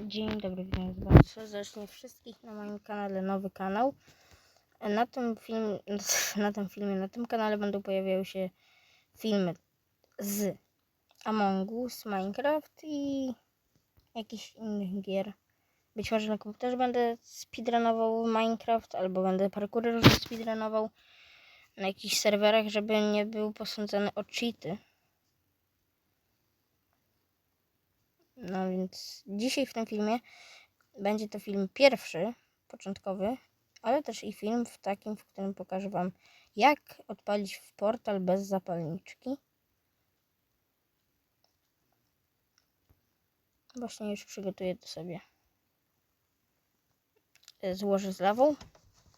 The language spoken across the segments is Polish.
Dzień dobry, witam Was serdecznie wszystkich na moim kanale, nowy kanał. Na tym, film, na tym filmie, na tym kanale będą pojawiały się filmy z Among Us, Minecraft i jakichś innych gier. Być może na komputerze będę speedrunował Minecraft, albo będę parkury różne speedrunował na jakichś serwerach, żeby nie był posądzony o cheaty. No więc dzisiaj w tym filmie będzie to film pierwszy, początkowy, ale też i film w takim, w którym pokażę Wam, jak odpalić w portal bez zapalniczki. Właśnie już przygotuję to sobie. e, Złożę z lawą.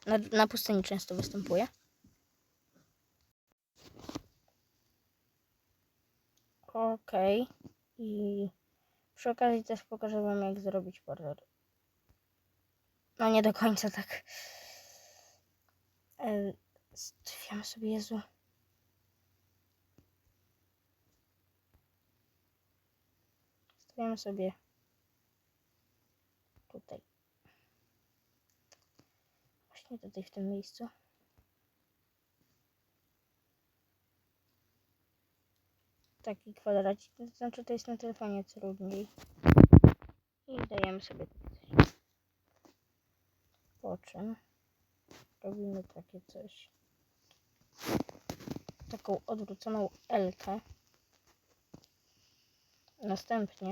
Na, na pustyni często występuje. Okej. I przy okazji też pokażę Wam, jak zrobić portal. No nie do końca tak. E, Stawiamy sobie Jezu. Stawiamy sobie tutaj. Właśnie tutaj w tym miejscu. Taki kwadracik, to znaczy to jest na telefonie trudniej. I dajemy sobie. Po czym robimy takie coś. Taką odwróconą L-kę. Następnie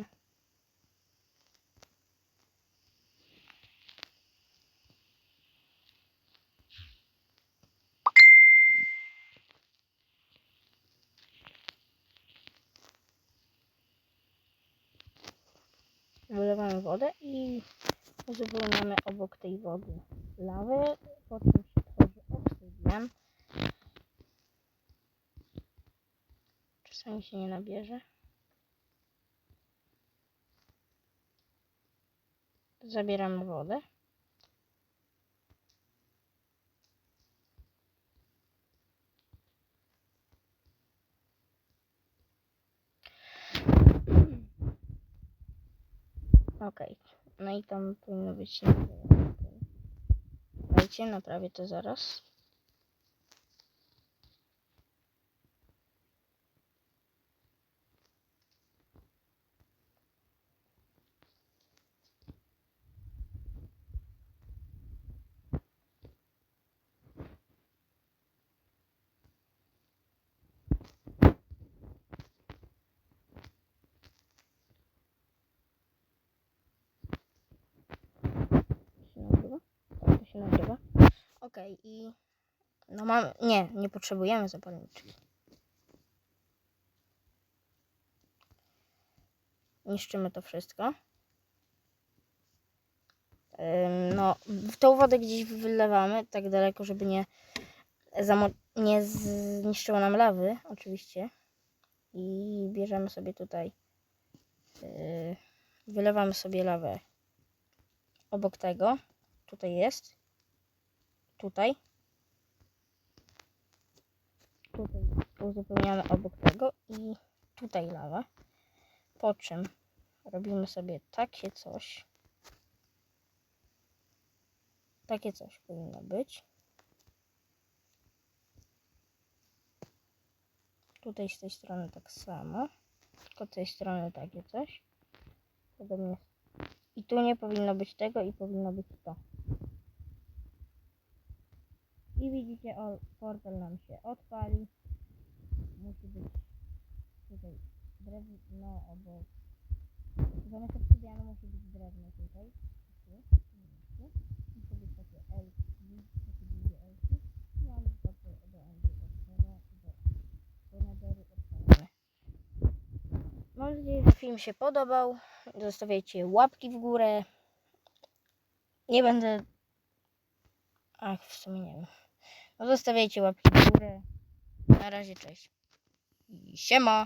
wylewamy wodę i uzupełniamy obok tej wody lawę, po czym się tworzy obsydian. Czasami się nie nabierze. Zabieramy wodę. Okej, no i tam powinno być. Dajcie, naprawię to zaraz. się nagrywa? Tak, to się nagrywa. Okej, i no mamy, nie, nie potrzebujemy zapalniczki. Niszczymy to wszystko. No, tą wodę gdzieś wylewamy tak daleko, żeby nie, nie zniszczyło nam lawy, oczywiście. I bierzemy sobie tutaj, yy, wylewamy sobie lawę obok tego. Tutaj jest. Tutaj. Tutaj uzupełniamy obok tego i tutaj lawa. Po czym robimy sobie takie coś. Takie coś powinno być. Tutaj z tej strony tak samo. Tylko z tej strony takie coś. Podobnie i tu nie powinno być tego i powinno być to. I widzicie, o, portal nam się odpali. Musi być tutaj drewno obok. Zamiast obsydianu musi być drewno tutaj. Musi być takie L, takie długie L. Mamy portal do Endu odpalone, do, Netheru odpalone. Mam nadzieję, że film się podobał. Zostawiajcie łapki w górę. Nie będę. Ach, w sumie nie wiem. No zostawiajcie łapki w górę. Na razie, cześć. I siema.